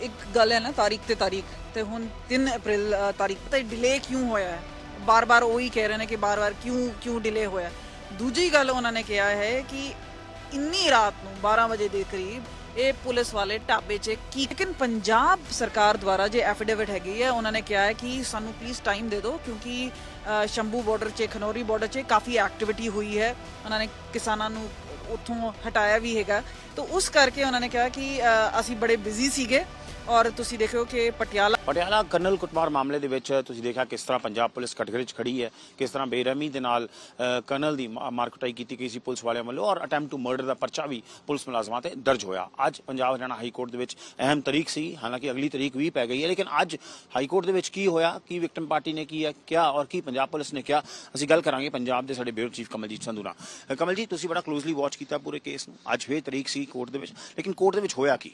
ਇੱਕ ਗੱਲ ਹੈ ਨਾ ਤਾਰੀਖ ਤੇ ਤਾਰੀਖ। ਤੇ ਹੁਣ 3 ਅਪ੍ਰੈਲ ਅ, ਤਾਰੀਖ। ਤੇ ਡਿਲੇ ਕਿਉਂ ਹੋਇਆ ਹੈ? ਬਾਰ-ਬਾਰ ਉਹੀ ਕਹਿ ਰਹੇ ਨੇ ਕਿ ਬਾਰ-ਬਾਰ ਕਿਉਂ ਕਿਉਂ ਡਿਲੇ ਹੋਇਆ ਦੂਜੀ ਗੱਲ ਉਹਨਾਂ ਨੇ ਕਿਹਾ ਹੈ ਕਿ ਇੰਨੀ ਰਾਤ ਨੂੰ 12 ਵਜੇ ਦੇ ਕਰੀਬ ਇਹ ਪੁਲਿਸ ਵਾਲੇ ਢਾਬੇ 'ਚ ਕੀ ਲੇਕਿਨ ਪੰਜਾਬ ਸਰਕਾਰ ਦੁਆਰਾ ਜੇ ਐਫੀਡੇਵਿਟ ਹੈਗੀ ਹੈ ਉਹਨਾਂ ਨੇ ਕਿਹਾ ਹੈ ਕਿ ਸਾਨੂੰ ਪਲੀਜ਼ ਟਾਈਮ ਦੇ ਦਿਓ ਕਿਉਂਕਿ ਅ, ਸ਼ੰਭੂ ਬਾਰਡਰ 'ਚ ਖਨੌਰੀ ਬਾਰਡਰ 'ਚ ਕਾਫੀ ਐਕਟੀਵਿਟੀ ਹੋਈ ਹੈ। ਉਹਨਾਂ ਨੇ ਕਿਸਾਨਾਂ ਨੂੰ ਉੱਥੋਂ ਹਟਾਇਆ ਵੀ ਹੈਗਾ। ਤਾਂ ਉਸ ਕਰਕੇ ਉਹਨਾਂ ਨੇ ਕਿਹਾ ਕਿ ਅਸੀਂ ਬੜੇ ਬਿਜ਼ੀ ਸੀਗੇ। ਔਰ ਤੁਸੀਂ ਦੇਖਿਓ ਕਿ ਪਟਿਆਲਾ ਪਟਿਆਲਾ ਕਰਨਲ ਕੁੱਟਮਾਰ ਮਾਮਲੇ ਦੇ ਵਿੱਚ ਤੁਸੀਂ ਦੇਖਿਆ ਕਿਸ ਤਰ੍ਹਾਂ ਪੰਜਾਬ ਪੁਲਿਸ ਕਟਗਰੇ 'ਚ ਖੜੀ ਹੈ ਕਿਸ ਤਰ੍ਹਾਂ ਬੇਰਹਿਮੀ ਦੇ ਨਾਲ ਅ, ਕਰਨਲ ਦੀ ਮਾ- ਮਾਰਕੁਟਾਈ ਕੀਤੀ ਗਈ ਸੀ ਪੁਲਿਸ ਵਾਲਿਆਂ ਵੱਲੋਂ ਔਰ ਅਟੈਂਪਟ ਟੂ ਮਰਡਰ ਦਾ ਪਰਚਾ ਵੀ ਪੁਲਿਸ ਮੁਲਾਜ਼ਮਾਂ ਤੇ ਦਰਜ ਹੋਇਆ। ਅੱਜ ਪੰਜਾਬ ਹਰਿਆਣਾ ਹਾਈ ਕੋਰਟ ਦੇ ਵਿੱਚ ਅਹਿਮ ਤਰੀਕ ਸੀ ਹਾਲਾਂਕਿ ਅਗਲੀ ਤਰੀਕ ਵੀ ਪੈ ਗਈ ਹੈ ਲੇਕਿਨ ਅੱਜ ਹਾਈ ਕੋਰਟ ਦੇ ਵਿੱਚ ਕੀ ਹੋਇਆ ਕੀ ਵਿਕਟਮ ਪਾਰਟੀ ਨੇ ਕੀ ਹੈ ਕਿਹਾ ਔਰ ਕੀ ਪੰਜਾਬ ਪੁਲਿਸ ਨੇ ਕਿਹਾ ਅਸੀਂ ਗੱਲ ਕਰਾਂਗੇ ਪੰਜਾਬ ਦੇ ਸਾਡੇ ਬਿਊਰੋ ਚੀਫ ਕਮਲਜੀਤ ਸੰਧੂ ਨਾਲ। ਕਮਲਜੀਤ ਤੁਸੀਂ ਬੜਾ ਕਲੋਜ਼ਲੀ ਵਾਚ ਕੀਤਾ ਪੂਰੇ ਕੇਸ ਨੂੰ। ਅੱਜ ਫੇਰ ਤਰੀਕ ਸੀ ਕੋਰਟ ਦੇ ਵਿੱਚ ਲੇਕਿਨ ਕੋਰਟ ਦੇ ਵਿੱਚ ਹੋਇਆ ਕੀ?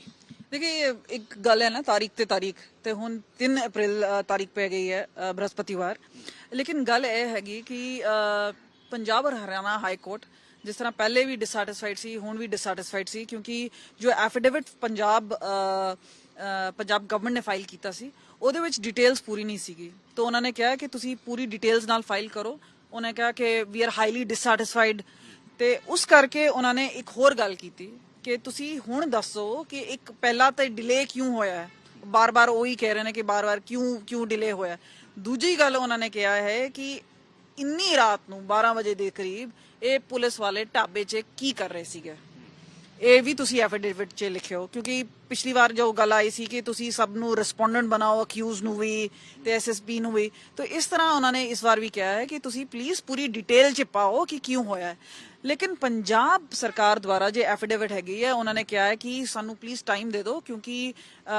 ਦੇਖਿਏ ਇੱਕ ਗੱਲ ਹੈ ਨਾ ਤਾਰੀਖ ਤੇ ਤਾਰੀਖ ਤੇ ਹੁਣ 3 ਅਪ੍ਰੈਲ ਤਾਰੀਖ ਪੈ ਗਈ ਹੈ ਅ, ਬ੍ਰਹਸਪਤੀਵਾਰ। ਲੇਕਿਨ ਗੱਲ ਇਹ ਹੈਗੀ ਕਿ ਪੰਜਾਬ ਔਰ ਹਰਿਆਣਾ ਹਾਈ ਕੋਰਟ ਜਿਸ ਤਰ੍ਹਾਂ ਪਹਿਲੇ ਵੀ ਡਿਸਸੈਟੀਸਫਾਈਡ ਸੀ ਹੁਣ ਵੀ ਡਿਸਸੈਟੀਸਫਾਈਡ ਸੀ ਕਿਉਂਕਿ ਜੋ ਐਫੀਡੇਵਿਟ ਪੰਜਾਬ ਪੰਜਾਬ ਗਵਰਨਮੈਂਟ ਨੇ ਫਾਈਲ ਕੀਤਾ ਸੀ ਉਹਦੇ ਵਿੱਚ ਡਿਟੇਲਸ ਪੂਰੀ ਨਹੀਂ ਸੀਗੀ। ਤਾਂ ਉਹਨਾਂ ਨੇ ਕਿਹਾ ਕਿ ਤੁਸੀਂ ਪੂਰੀ ਡਿਟੇਲਸ ਨਾਲ ਫਾਈਲ ਕਰੋ। ਉਹਨੇ ਕਿਹਾ ਕਿ ਵੀ ਆਰ ਹਾਈਲੀ ਡਿਸਸੈਟੀਸਫਾਈਡ ਤੇ ਉਸ ਕਰਕੇ ਉਹਨਾਂ ਨੇ ਇੱਕ ਹੋਰ ਗੱਲ ਕੀਤੀ ਕਿ ਤੁਸੀਂ ਹੁਣ ਦੱਸੋ ਕਿ ਇੱਕ ਪਹਿਲਾਂ ਤਾਂ ਡਿਲੇ ਕਿਉਂ ਹੋਇਆ ਹੈ? ਬਾਰ-ਬਾਰ ਉਹੀ ਕਹਿ ਰਹੇ ਨੇ ਕਿ ਬਾਰ-ਬਾਰ ਕਿਉਂ ਕਿਉਂ ਡਿਲੇ ਹੋਇਆ ਦੂਜੀ ਗੱਲ ਉਹਨਾਂ ਨੇ ਕਿਹਾ ਹੈ ਕਿ ਇੰਨੀ ਰਾਤ ਨੂੰ 12 ਵਜੇ ਦੇ ਕਰੀਬ ਇਹ ਪੁਲਿਸ ਵਾਲੇ ਢਾਬੇ 'ਚ ਕੀ ਕਰ ਰਹੇ ਸੀਗੇ? ਇਹ ਵੀ ਤੁਸੀਂ ਐਫੀਡੇਵਿਟ 'ਚ ਲਿਖਿਓ, ਕਿਉਂਕਿ ਪਿਛਲੀ ਵਾਰ ਜੋ ਗੱਲ ਆਈ ਸੀ ਕਿ ਤੁਸੀਂ ਸਭ ਨੂੰ ਰਿਸਪੋਂਡੈਂਟ ਬਣਾਓ ਅਕਿਊਜ਼ ਨੂੰ ਵੀ ਤੇ ਐਸਐਸਪੀ ਨੂੰ ਵੀ। ਤਾਂ ਇਸ ਤਰ੍ਹਾਂ ਉਹਨਾਂ ਨੇ ਇਸ ਵਾਰ ਵੀ ਕਿਹਾ ਹੈ ਕਿ ਤੁਸੀਂ ਪਲੀਜ਼ ਪੂਰੀ ਡਿਟੇਲ 'ਚ ਪਾਓ ਕਿ ਕਿਉਂ ਹੋਇਆ ਹੈ। ਲੇਕਿਨ ਪੰਜਾਬ ਸਰਕਾਰ ਦੁਆਰਾ ਜੇ ਐਫੀਡੇਵਿਟ ਹੈਗੀ ਹੈ, ਉਹਨਾਂ ਨੇ ਕਿਹਾ ਹੈ ਕਿ ਸਾਨੂੰ ਪਲੀਜ਼ ਟਾਈਮ ਦੇ ਦਿਓ ਕਿਉਂਕਿ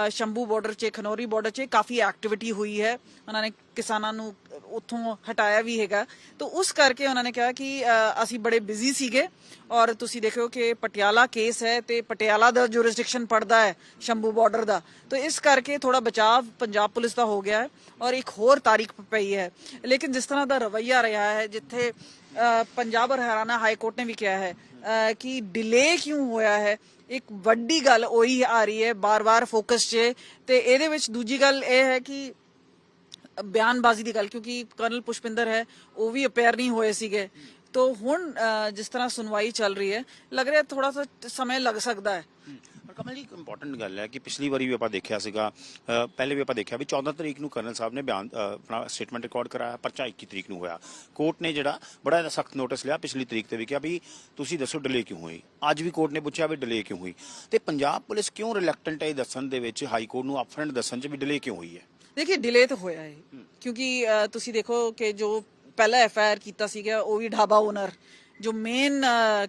ਸ਼ੰਭੂ ਬਾਰਡਰ 'ਚ, ਖਨੌਰੀ ਬਾਰਡਰ 'ਚ ਕਾਫੀ ਐਕਟੀਵਿਟੀ ਹੋਈ ਹੈ। ਉਹਨਾਂ ਨੇ ਕਿਸਾਨਾਂ ਨੂੰ ਉੱਥੋਂ ਹਟਾਇਆ ਵੀ ਹੈਗਾ। ਤਾਂ ਉਸ ਕਰਕੇ ਉਹਨਾਂ ਨੇ ਕਿਹਾ ਕਿ ਅਸੀਂ ਬੜੇ ਬਿਜ਼ੀ ਸੀਗੇ ਔਰ ਤੁਸੀਂ ਦੇਖਿਓ ਕਿ ਪਟਿਆਲਾ ਕੇਸ ਹੈ ਤੇ ਪਟਿਆਲਾ ਦਾ ਜੁਰਿਸਡਿਕਸ਼ਨ ਪੜਦਾ ਹੈ। ਸ਼ੰਭੂ ਬਾਰਡਰ ਦਾ। ਤਾਂ ਇਸ ਕਰਕੇ ਥੋੜਾ ਬਚਾਵ ਪੰਜਾਬ ਪੁਲਿਸ ਦਾ ਹੋ ਗਿਆ ਹੈ ਔਰ ਇੱਕ ਹੋਰ ਤਾਰੀਖ ਪਈ ਹੈ। ਲੇਕਿਨ ਜਿਸ ਤਰ੍ਹਾਂ ਦਾ ਰਵੱਈਆ ਰਿਹਾ ਹੈ, ਜਿੱਥੇ ਪੰਜਾਬ ਔਰ ਹਰਿਆਣਾ ਹਾਈ ਕੋਰਟ ਨੇ ਵੀ ਕਿਹਾ ਹੈ ਕਿ ਡਿਲੇ ਕਿਉਂ ਹੋਇਆ ਹੈ? ਇੱਕ ਵੱਡੀ ਗੱਲ ਉਹੀ ਆ ਰਹੀ ਹੈ, ਬਾਰ-ਬਾਰ ਫੋਕਸ 'ਚ ਤੇ ਇਹਦੇ ਵਿੱਚ ਦੂਜੀ ਗੱਲ ਇਹ ਹੈ ਕਿ ਬਿਆਨਬਾਜ਼ੀ ਦੀ ਗੱਲ, ਕਿਉਂਕਿ ਕਰਨਲ ਪੁਸ਼ਪਿੰਦਰ ਹੈ, ਉਹ ਵੀ ਅਪੇਅਰ ਨਹੀਂ ਹੋਏ ਸੀਗੇ। ਤੋ ਹੁਣ ਜਿਸ ਤਰ੍ਹਾਂ ਸੁਣਵਾਈ ਚੱਲ ਰਹੀ ਹੈ, ਲੱਗ ਰਿਹਾ ਥੋੜਾ ਸਾ ਸਮੇਂ ਲੱਗ ਸਕਦਾ ਹੈ। ਕਮਲ ਜੀ ਇੱਕ ਇੰਪੋਰਟੈਂਟ ਗੱਲ ਹੈ ਕਿ ਪਿਛਲੀ ਵਾਰੀ ਵੀ ਆਪਾਂ ਦੇਖਿਆ ਸੀਗਾ ਪਹਿਲੇ ਵੀ ਆਪਾਂ ਦੇਖਿਆ ਵੀ 14 ਤਰੀਕ ਨੂੰ ਕਰਨਲ ਸਾਹਿਬ ਨੇ ਬਿਆਨ ਆਪਣਾ ਸਟੇਟਮੈਂਟ ਰਿਕਾਰਡ ਕਰਾਇਆ ਪਰਚਾ 21 ਤਰੀਕ ਨੂੰ ਹੋਇਆ। ਕੋਰਟ ਨੇ ਜਿਹੜਾ ਬੜਾ ਸਖਤ ਨੋਟਿਸ ਲਿਆ ਪਿਛਲੀ ਤਰੀਕ ਤੇ ਵੀ ਕਿਹਾ ਵੀ ਤੁਸੀਂ ਦੱਸੋ ਡਿਲੇ ਕਿਉਂ ਹੋਈ? ਅੱਜ ਵੀ ਕੋਰਟ ਨੇ ਪੁੱਛਿਆ ਵੀ ਡਿਲੇ ਕਿਉਂ ਹੋਈ? ਤੇ ਪੰਜਾਬ ਪੁਲਿਸ ਕਿਉਂ ਰਿਲੈਕਟੈਂਟ ਹੈ ਦੱਸਣ ਦੇ ਵਿੱਚ? ਹਾਈ ਕੋਰਟ ਨੂੰ ਅਪਫਰੰਟ ਦੱਸਣ 'ਚ ਵੀ ਡਿਲੇ ਕਿਉਂ ਹੋਈ ਹੈ? ਦੇਖਿਏ ਡਿਲੇ ਤਾਂ ਹੋਇਆ ਹੈ। ਕਿਉਂਕਿ ਤੁਸੀਂ ਦੇਖੋ ਕਿ ਜੋ ਪਹਿਲਾ ਐਫ ਆਈ ਆਰ ਕੀਤਾ ਸੀਗਾ ਉਹ ਵੀ ਢਾਬਾ ਓਨਰ ਜੋ ਮੇਨ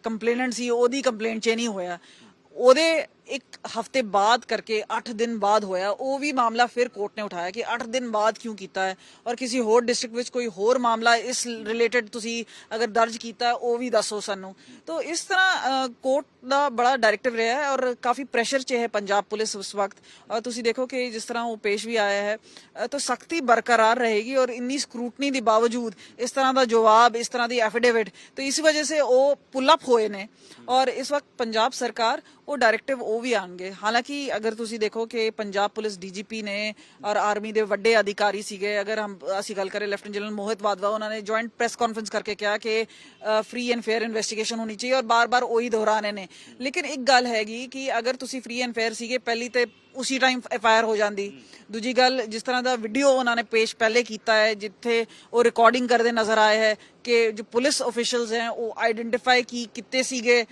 ਕੰਪਲੇਨੈਂਟ ਸੀ ਉਹਦੀ ਕੰਪਲੇਂਟ 'ਚ ਨਹੀਂ ਹੋਇਆ। ਉਹਦੇ ਇੱਕ ਹਫ਼ਤੇ ਬਾਅਦ ਕਰਕੇ 8 ਦਿਨ ਬਾਅਦ ਹੋਇਆ, ਉਹ ਵੀ ਮਾਮਲਾ ਫਿਰ ਕੋਰਟ ਨੇ ਉਠਾਇਆ ਕਿ 8 ਦਿਨ ਬਾਅਦ ਕਿਉਂ ਕੀਤਾ ਹੈ? ਔਰ ਕਿਸੇ ਹੋਰ ਡਿਸਟ੍ਰਿਕਟ ਵਿੱਚ ਕੋਈ ਹੋਰ ਮਾਮਲਾ ਇਸ ਰਿਲੇਟਡ ਤੁਸੀਂ ਅਗਰ ਦਰਜ ਕੀਤਾ, ਉਹ ਵੀ ਦੱਸੋ ਸਾਨੂੰ। ਤਾਂ ਇਸ ਤਰ੍ਹਾਂ ਕੋਰਟ ਦਾ ਬੜਾ ਡਾਇਰੈਕਟਿਵ ਰਿਹਾ ਹੈ ਔਰ ਕਾਫੀ ਪ੍ਰੈਸ਼ਰ 'ਚ ਹੈ ਪੰਜਾਬ ਪੁਲਿਸ ਉਸ ਵਕਤ। ਔਰ ਤੁਸੀਂ ਦੇਖੋ ਕਿ ਜਿਸ ਤਰ੍ਹਾਂ ਉਹ ਪੇਸ਼ ਵੀ ਆਇਆ ਹੈ ਤਾਂ ਸਖਤੀ ਬਰਕਰਾਰ ਰਹੇਗੀ ਔਰ ਇੰਨੀ ਸਕਰੂਟਨੀ ਦੇ ਬਾਵਜੂਦ ਇਸ ਤਰ੍ਹਾਂ ਦਾ ਜਵਾਬ, ਇਸ ਤਰ੍ਹਾਂ ਦੀ ਐਫੀਡੇਵਿਟ ਤਾਂ ਇਸ ਵਜ੍ਹਾ ਸੇ ਉਹ ਪੁੱਲ ਅਪ ਹੋਏ ਨੇ। ਔਰ ਇਸ ਵਕਤ ਪੰਜਾਬ ਸਰਕਾਰ ਉਹ ਡਾਇਰੈਕਟਿਵ ਉਹ ਵੀ ਆਣਗੇ। ਹਾਲਾਂਕਿ ਅਗਰ ਤੁਸੀਂ ਦੇਖੋ ਕਿ ਪੰਜਾਬ ਪੁਲਿਸ ਡੀਜੀਪੀ ਨੇ ਔਰ ਆਰਮੀ ਦੇ ਵੱਡੇ ਅਧਿਕਾਰੀ ਸੀਗੇ, ਅਗਰ ਹਮ, ਅਸੀਂ ਗੱਲ ਕਰੇ ਲੈਫਟੀਨੈਂਟ ਜਨਰਲ ਮੋਹਿਤ ਵਾਦਵਾ ਉਹਨਾਂ ਨੇ ਜੁਆਇੰਟ ਪ੍ਰੈਸ ਕਾਨਫਰੰਸ ਕਰਕੇ ਕਿਹਾ ਕਿ ਫ੍ਰੀ ਐਂਡ ਫੇਅਰ ਇਨਵੈਸਟੀਗੇਸ਼ਨ ਹੋਣੀ ਚਾਹੀਏ ਔਰ ਬਾਰ-ਬਾਰ ਉਹੀ ਦੁਹਰਾਣੇ ਨੇ। ਲੇਕਿਨ ਇੱਕ ਗੱਲ ਹੈਗੀ ਕਿ ਅਗਰ ਤੁਸੀਂ ਫ੍ਰੀ ਐਂਡ ਫੇਅਰ ਸੀਗੇ, ਪਹਿਲੀ ਤੇ ਉਸੇ ਟਾਈਮ ਐਫ ਆਈ ਆਰ ਹੋ ਜਾਂਦੀ। ਦੂਜੀ ਗੱਲ, ਜਿਸ ਤਰ੍ਹਾਂ ਦਾ ਵੀਡੀਓ ਉਹਨਾਂ ਨੇ ਪੇਸ਼ ਪਹਿਲੇ ਕੀਤਾ ਹੈ, ਜਿੱਥੇ ਉਹ ਰਿਕਾਰਡਿੰਗ ਕਰਦੇ ਨਜ਼ਰ ਆਏ ਹੈ ਕਿ ਜੋ ਪੁਲਿਸ ਅਫੀਸ਼ੀਅਲਸ ਹੈ, ਉਹ ਆਈਡੈਂਟੀਫਾਈ ਕੀ, ਕਿੱਤੇ ਸੀਗੇ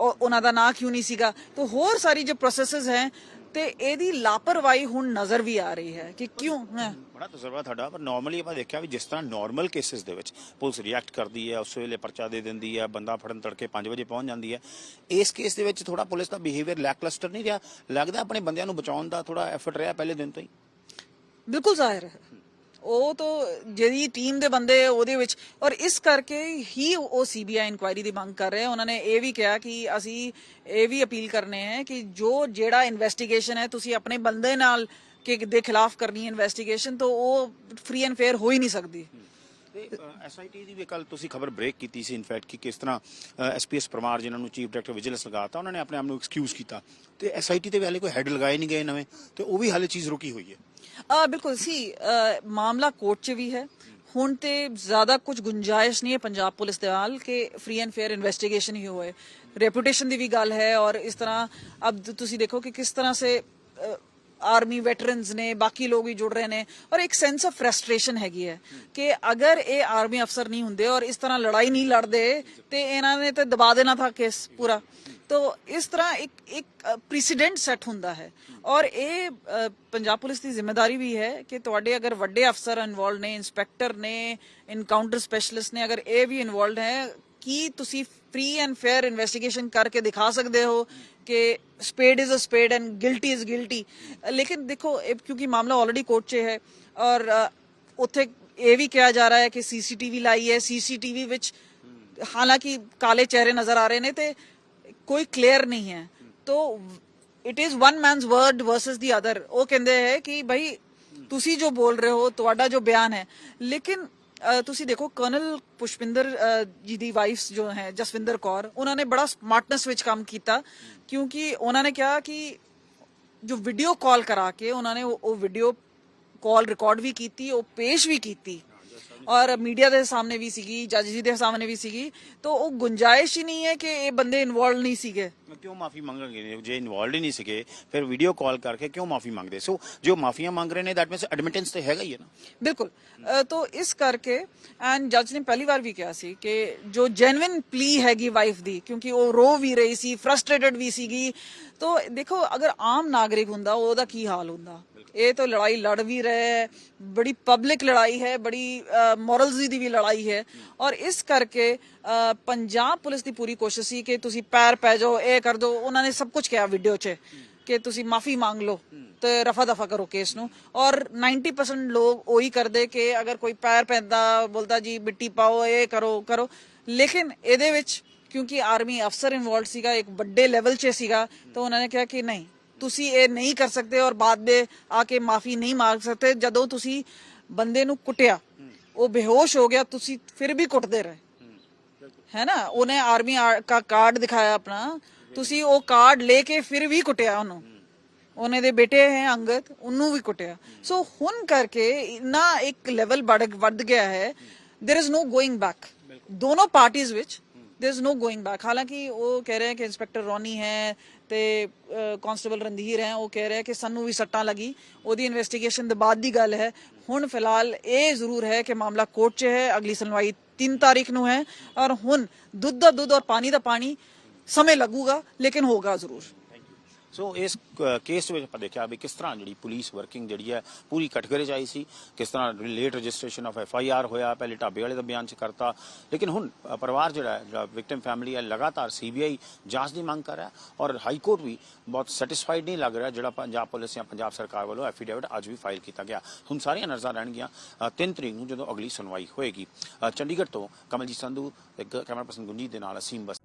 ਉਹਨਾਂ ਦਾ ਨਾਂ ਕਿਉਂ ਨਹੀਂ ਸੀਗਾ? ਤਾਂ ਹੋਰ ਸਾਰੀ ਜੋ ਪ੍ਰੋਸੈਸਸ ਹੈ ਤੇ ਇਹਦੀ ਲਾਪਰਵਾਹੀ ਹੁਣ ਨਜ਼ਰ ਵੀ ਆ ਰਹੀ ਹੈ ਕਿ ਕਿਉਂ? ਹੈ। ਬੜਾ ਤਜਰਬਾ ਤੁਹਾਡਾ ਪਰ ਨਾਰਮਲੀ ਆਪਾਂ ਦੇਖਿਆ ਵੀ ਜਿਸ ਤਰ੍ਹਾਂ ਨਾਰਮਲ ਕੇਸਿਸ ਦੇ ਵਿੱਚ ਪੁਲਿਸ ਰਿਐਕਟ ਕਰਦੀ ਹੈ ਉਸ ਵੇਲੇ ਪਰਚਾ ਦੇ ਦਿੰਦੀ ਹੈ ਬੰਦਾ ਫੜਨ ਤੜਕੇ 5 ਵਜੇ ਪਹੁੰਚ ਜਾਂਦੀ ਹੈ। ਇਸ ਕੇਸ ਦੇ ਵਿੱਚ ਥੋੜਾ ਪੁਲਿਸ ਦਾ ਬਿਹੇਵੀਅਰ ਲੈਕਲਸਟਰ ਨਹੀਂ ਰਿਹਾ? ਲੱਗਦਾ ਆਪਣੇ ਬੰਦਿਆਂ ਨੂੰ ਬਚਾਉਣ ਦਾ ਥੋੜਾ ਐਫਰਟ ਰਿਹਾ ਪਹਿਲੇ ਦਿਨ ਤੋਂ ਹੀ? ਬਿਲਕੁਲ ਜ਼ਾਹਿਰ ਹੈ। ਉਹ ਤਾਂ ਜਿਹੜੀ ਟੀਮ ਦੇ ਬੰਦੇ ਉਹਦੇ ਵਿੱਚ। ਔਰ ਇਸ ਕਰਕੇ ਹੀ ਉਹ ਸੀਬੀਆਈ ਇਨਕੁਆਇਰੀ ਦੀ ਮੰਗ ਕਰ ਰਹੇ ਆ। ਉਹਨਾਂ ਨੇ ਇਹ ਵੀ ਕਿਹਾ ਕਿ ਅਸੀਂ ਇਹ ਵੀ ਅਪੀਲ ਕਰਨੇ ਹੈ ਕਿ ਜੋ ਜਿਹੜਾ ਇਨਵੈਸਟੀਗੇਸ਼ਨ ਹੈ, ਤੁਸੀਂ ਆਪਣੇ ਬੰਦੇ ਨਾਲ ਕਿ ਦੇ ਖਿਲਾਫ ਕਰਨੀ ਇਨਵੈਸਟੀਗੇਸ਼ਨ ਤਾਂ ਉਹ ਫ੍ਰੀ ਐਂਡ ਫੇਅਰ ਹੋ ਹੀ ਨਹੀਂ ਸਕਦੀ। ਤੇ ਐਸਆਈਟੀ ਦੀ ਵੀ ਕੱਲ ਤੁਸੀਂ ਖਬਰ ਬ੍ਰੇਕ ਕੀਤੀ ਸੀ ਇਨਫੈਕਟ ਕਿ ਕਿਸ ਤਰ੍ਹਾਂ ਐਸਪੀਐਸ ਪਰਮਾਰ ਜਿਨ੍ਹਾਂ ਨੂੰ ਚੀਫ ਡਾਇਰੈਕਟਰ ਵਿਜੀਲੈਂਸ ਲਗਾਤਾ, ਉਹਨਾਂ ਨੇ ਆਪਣੇ ਆਪ ਨੂੰ ਐਕਸਕਿਊਜ਼ ਕੀਤਾ। ਤੇ ਐਸਆਈਟੀ ਤੇ ਵੀ ਹਾਲੇ ਕੋਈ ਹੈਡ ਲਗਾਏ ਨਹੀਂ ਗਏ ਨਵੇਂ, ਤੇ ਉਹ ਵੀ ਹਾਲੇ ਚੀਜ਼ ਰੁਕੀ ਹੋਈ ਹੈ। ਬਿਲਕੁਲ, ਸੀ ਮਾਮਲਾ ਕੋਰਟ 'ਚ ਵੀ ਹੈ। ਹੁਣ ਤੇ ਜ਼ਿਆਦਾ ਕੁਝ ਗੁੰਜਾਇਸ਼ ਨਹੀਂ ਹੈ ਪੰਜਾਬ ਪੁਲਿਸ ਦੇ ਨਾਲ ਕਿ ਫ੍ਰੀ ਐਂਡ ਫੇਅਰ ਇਨਵੈਸਟੀਗੇਸ਼ਨ ਹੀ ਹੋਏ। ਰੈਪੂਟੇਸ਼ਨ ਦੀ ਵੀ ਗੱਲ ਹੈ ਔਰ ਇਸ ਤਰ੍ਹਾਂ, ਅਬ ਤੁਸੀਂ ਦੇਖੋ ਕਿ ਕਿਸ ਤਰ੍ਹਾਂ ਸੇ ਆਰਮੀ ਵੈਟਰਨਸ ਨੇ, ਬਾਕੀ ਲੋਕ ਵੀ ਜੁੜ ਰਹੇ ਨੇ ਔਰ ਇੱਕ ਸੈਂਸ ਆਫ ਫਰਸਟ੍ਰੇਸ਼ਨ ਹੈਗੀ ਹੈ ਕਿ ਅਗਰ ਇਹ ਆਰਮੀ ਅਫਸਰ ਨਹੀਂ ਹੁੰਦੇ ਔਰ ਇਸ ਤਰ੍ਹਾਂ ਲੜਾਈ ਨਹੀਂ ਲੜਦੇ ਤੇ ਇਹਨਾਂ ਨੇ ਤੇ ਦਬਾ ਦੇਣਾ ਥਾ ਕੇਸ ਪੂਰਾ। ਤੋ ਇਸ ਤਰ੍ਹਾਂ ਇੱਕ ਇੱਕ ਪ੍ਰੀਸੀਡੈਂਟ ਸੈੱਟ ਹੁੰਦਾ ਹੈ ਔਰ ਇਹ ਪੰਜਾਬ ਪੁਲਿਸ ਦੀ ਜ਼ਿੰਮੇਵਾਰੀ ਵੀ ਹੈ ਕਿ ਤੁਹਾਡੇ ਅਗਰ ਵੱਡੇ ਅਫਸਰ ਇਨਵੋਲਡ ਨੇ ਇਨਸਪੈਕਟਰ ਨੇ ਇਨਕਾਊਂਟਰ ਸਪੈਸ਼ਲਿਸਟ ਨੇ, ਅਗਰ ਇਹ ਵੀ ਇਨਵੋਲਡ ਹੈ ਕੀ ਤੁਸੀਂ ਫ੍ਰੀ ਐਂਡ ਫੇਅਰ ਇਨਵੈਸਟੀਗੇਸ਼ਨ ਕਰਕੇ ਦਿਖਾ ਸਕਦੇ ਹੋ ਕਿ spade is a spade and guilty is guilty ਲੇਕਿਨ ਦੇਖੋ ਕਿਉਂਕਿ ਮਾਮਲਾ ਆਲਰੇਡੀ ਕੋਰਟ 'ਚ ਹੈ ਔਰ ਉੱਥੇ ਇਹ ਵੀ ਕਿਹਾ ਜਾ ਰਿਹਾ ਹੈ ਕਿ ਸੀਸੀਟੀਵੀ ਲਾਈ ਹੈ। ਸੀਸੀਟੀਵੀ ਵਿੱਚ ਹਾਲਾਂਕਿ ਕਾਲੇ ਚਿਹਰੇ ਨਜ਼ਰ ਆ ਰਹੇ ਨੇ ਤੇ ਕੋਈ ਕਲੀਅਰ ਨਹੀਂ ਹੈ। ਤੋ it is one man's word versus the other ਉਹ ਕਹਿੰਦੇ ਹੈ ਕਿ ਭਾਈ ਤੁਸੀਂ ਜੋ ਬੋਲ ਰਹੇ ਹੋ, ਤੁਹਾਡਾ ਜੋ ਬਿਆਨ ਹੈ। ਲੇਕਿਨ ਤੁਸੀਂ ਦੇਖੋ, ਕਰਨਲ ਪੁਸ਼ਪਿੰਦਰ ਜੀ ਦੀ ਵਾਈਫ ਜੋ ਹੈ, ਜਸਵਿੰਦਰ ਕੌਰ, ਉਹਨਾਂ ਨੇ ਬੜਾ ਸਮਾਰਟਨੈਸ ਵਿੱਚ ਕੰਮ ਕੀਤਾ। ਕਿਉਂਕਿ ਉਹਨਾਂ ਨੇ ਕਿਹਾ ਕਿ ਜੋ ਵੀਡੀਓ ਕਾਲ ਕਰਾ ਕੇ ਉਹਨਾਂ ਨੇ ਉਹ ਵੀਡੀਓ ਕਾਲ ਰਿਕਾਰਡ ਵੀ ਕੀਤੀ, ਉਹ ਪੇਸ਼ ਵੀ ਕੀਤੀ। ਔਰ ਮੀਡੀਆ ਦੇ ਸਾਹਮਣੇ ਵੀ ਸੀਗੀ ਜੱਜ ਜੀ ਦੇ ਸਾਹਮਣੇ ਵੀ ਸੀਗੀ। ਤਾਂ ਉਹ ਗੁੰਜਾਇਸ਼ ਹੀ ਨਹੀਂ ਹੈ ਕਿ ਇਹ ਬੰਦੇ ਇਨਵੋਲਡ ਨਹੀਂ ਸੀਗੇ। ਕਿਉਂ ਮਾਫੀ ਮੰਗਣਗੇ ਜੇ ਇਨਵੋਲਡ ਹੀ ਨਹੀਂ ਸੀਗੇ ਫਿਰ ਵੀਡੀਓ ਕਾਲ ਕਰਕੇ ਕਿਉਂ ਮਾਫੀ ਮੰਗਦੇ? ਸੋ ਜੋ ਮਾਫੀਆਂ ਮੰਗ ਰਹੇ ਨੇ ਦੈਟ ਮੀਨਸ ਐਡਮਿਟੈਂਸ ਤੇ ਹੈਗਾ ਹੀ ਹੈ ਨਾ। ਬਿਲਕੁਲ। ਤੋ ਇਸ ਕਰਕੇ ਐਂਡ ਜੱਜ ਨੇ ਪਹਿਲੀ ਵਾਰ ਵੀ ਕਿਹਾ ਸੀ ਕਿ ਜੋ ਜੈਨੂਇਨ ਪਲੀ ਹੈਗੀ ਵਾਈਫ ਦੀ ਕਿਉਂਕਿ ਉਹ ਰੋ ਵੀ ਰਹੀ ਸੀ ਫਰਸਟ੍ਰੇਟਡ ਵੀ ਸੀਗੀ ਤੋ ਦੇਖੋ ਅਗਰ ਆਮ ਨਾਗਰਿਕ ਹੁੰਦਾ ਉਹਦਾ ਕੀ ਹਾਲ ਹੁੰਦਾ? ਇਹ ਤਾਂ ਲੜਾਈ ਲੜ ਵੀ ਰਹੇ ਬੜੀ ਪਬਲਿਕ ਲੜਾਈ ਹੈ ਬੜੀ ਮੋਰਲਸ ਦੀ ਵੀ ਲੜਾਈ ਹੈ। ਔਰ ਇਸ ਕਰਕੇ ਪੰਜਾਬ ਪੁਲਿਸ ਦੀ ਪੂਰੀ ਕੋਸ਼ਿਸ਼ ਸੀ ਕਿ ਤੁਸੀਂ ਪੈਰ ਪੈ ਜਾਓ ਇਹ ਕਰ ਦਿਓ ਉਹਨਾਂ ਨੇ ਸਭ ਕੁਝ ਕਿਹਾ ਵੀਡੀਓ 'ਚ ਕਿ ਤੁਸੀਂ ਮਾਫੀ ਮੰਗ ਲਓ ਤੇ ਰਫਾ ਦਫਾ ਕਰੋ ਕੇਸ ਨੂੰ। ਔਰ 90% ਲੋਕ ਉਹੀ ਕਰਦੇ ਕਿ ਅਗਰ ਕੋਈ ਪੈਰ ਪੈਂਦਾ ਬੋਲਦਾ ਜੀ ਮਿੱਟੀ ਪਾਓ ਇਹ ਕਰੋ ਕਰੋ। ਲੇਕਿਨ ਇਹਦੇ ਵਿੱਚ ਕਿਉਂਕਿ ਆਰਮੀ ਅਫਸਰ ਇਨਵੋਲਡ ਸੀਗਾ ਇੱਕ ਵੱਡੇ ਲੈਵਲ 'ਚ ਸੀਗਾ ਤਾਂ ਉਹਨਾਂ ਨੇ ਕਿਹਾ ਕਿ ਨਹੀਂ ਤੁਸੀਂ ਇਹ ਨਹੀਂ ਕਰ ਸਕਦੇ ਔਰ ਬਾਅਦ ਦੇ ਆ ਕੇ ਮਾਫੀ ਨਹੀਂ ਮੰਗ ਸਕਦੇ ਜਦੋਂ ਤੁਸੀਂ ਬੰਦੇ ਨੂੰ ਕੁੱਟਿਆ ਉਹ ਬੇਹੋਸ਼ ਹੋ ਗਿਆ ਤੁਸੀਂ ਫਿਰ ਵੀ ਕੁੱਟਦੇ ਰਹੇ ਹੈ ਨਾ ਉਹਨੇ ਆਰਮੀ ਦਾ ਕਾਰਡ ਦਿਖਾਇਆ ਆਪਣਾ ਤੁਸੀਂ ਉਹ ਕਾਰਡ ਲੈ ਕੇ ਫਿਰ ਵੀ ਕੁੱਟਿਆ ਉਹਨੂੰ ਉਹਨੇ ਦੇ ਬੇਟੇ ਹੈ ਅੰਗਦ ਉਹਨੂੰ ਵੀ ਕੁੱਟਿਆ ਸੋ ਹੁਣ ਕਰਕੇ ਨਾ ਇੱਕ ਲੈਵਲ ਵੱਧ ਗਿਆ ਹੈ there is no going back ਦੋਨੋਂ ਪਾਰਟੀਆਂ ਵਿੱਚ there is no going back ਹਾਲਾਂਕਿ ਉਹ ਕਹਿ ਰਹੇ ਹੈ ਕਿ ਇੰਸਪੈਕਟਰ ਰੋਨੀ ਹੈ ਤੇ ਕਾਂਸਟੇਬਲ ਰਣਧੀਰ ਹੈ ਉਹ ਕਹਿ ਰਿਹਾ ਕਿ ਸਾਨੂੰ ਵੀ ਸੱਟਾਂ ਲੱਗੀ ਉਹਦੀ ਇਨਵੈਸਟੀਗੇਸ਼ਨ ਦੇ ਬਾਅਦ ਦੀ ਗੱਲ ਹੈ ਹੁਣ ਫਿਲਹਾਲ ਇਹ ਜ਼ਰੂਰ ਹੈ ਕਿ ਮਾਮਲਾ ਕੋਰਟ 'ਚ ਹੈ ਅਗਲੀ ਸੁਣਵਾਈ 3 ਤਾਰੀਖ ਨੂੰ ਹੈ ਔਰ ਹੁਣ ਦੁੱਧ ਦਾ ਦੁੱਧ ਔਰ ਪਾਣੀ ਦਾ ਪਾਣੀ ਸਮੇਂ ਲੱਗੂਗਾ ਲੇਕਿਨ ਹੋਗਾ ਜ਼ਰੂਰ ਸੋ ਇਸ ਕੇਸ ਵਿੱਚ ਆਪਾਂ ਦੇਖਿਆ ਵੀ ਕਿਸ ਤਰ੍ਹਾਂ ਜਿਹੜੀ ਪੁਲਿਸ ਵਰਕਿੰਗ ਜਿਹੜੀ ਹੈ ਪੂਰੀ ਕਟਗਰੇ ਚ ਆਈ ਸੀ, ਕਿਸ ਤਰ੍ਹਾਂ late registration of F I R ਹੋਇਆ, ਪਹਿਲੇ ਢਾਬੇ ਵਾਲੇ ਦਾ ਬਿਆਨ ਚ ਕਰਤਾ। ਲੇਕਿਨ ਹੁਣ ਪਰਿਵਾਰ ਜਿਹੜਾ ਜਿਹੜਾ ਵਿਕਟਿਮ ਫੈਮਿਲੀ ਹੈ, ਲਗਾਤਾਰ ਸੀਬੀਆਈ ਜਾਂਚ ਦੀ ਮੰਗ ਕਰ ਰਿਹਾ ਔਰ ਹਾਈ ਕੋਰਟ ਵੀ ਬਹੁਤ ਸੈਟੀਸਫਾਈਡ ਨਹੀਂ ਲੱਗ ਰਿਹਾ, ਜਿਹੜਾ ਪੰਜਾਬ ਪੁਲਿਸ ਜਾਂ ਪੰਜਾਬ ਸਰਕਾਰ ਵੱਲੋਂ ਐਫੀਡੇਵਿਟ ਅੱਜ ਵੀ ਫਾਈਲ ਕੀਤਾ ਗਿਆ। ਹੁਣ ਸਾਰੀਆਂ ਨਜ਼ਰਾਂ ਰਹਿਣਗੀਆਂ 3 ਤਰੀਕ ਨੂੰ ਜਦੋਂ ਅਗਲੀ ਸੁਣਵਾਈ ਹੋਏਗੀ। ਚੰਡੀਗੜ੍ਹ ਤੋਂ ਕਮਲਜੀਤ ਸੰਧੂ ਤੇ ਕੈਮਰਾ ਪਰਸਨ ਗੁੰਜੀਤ ਦੇ ਨਾਲ ਅਸੀਮ ਬਸ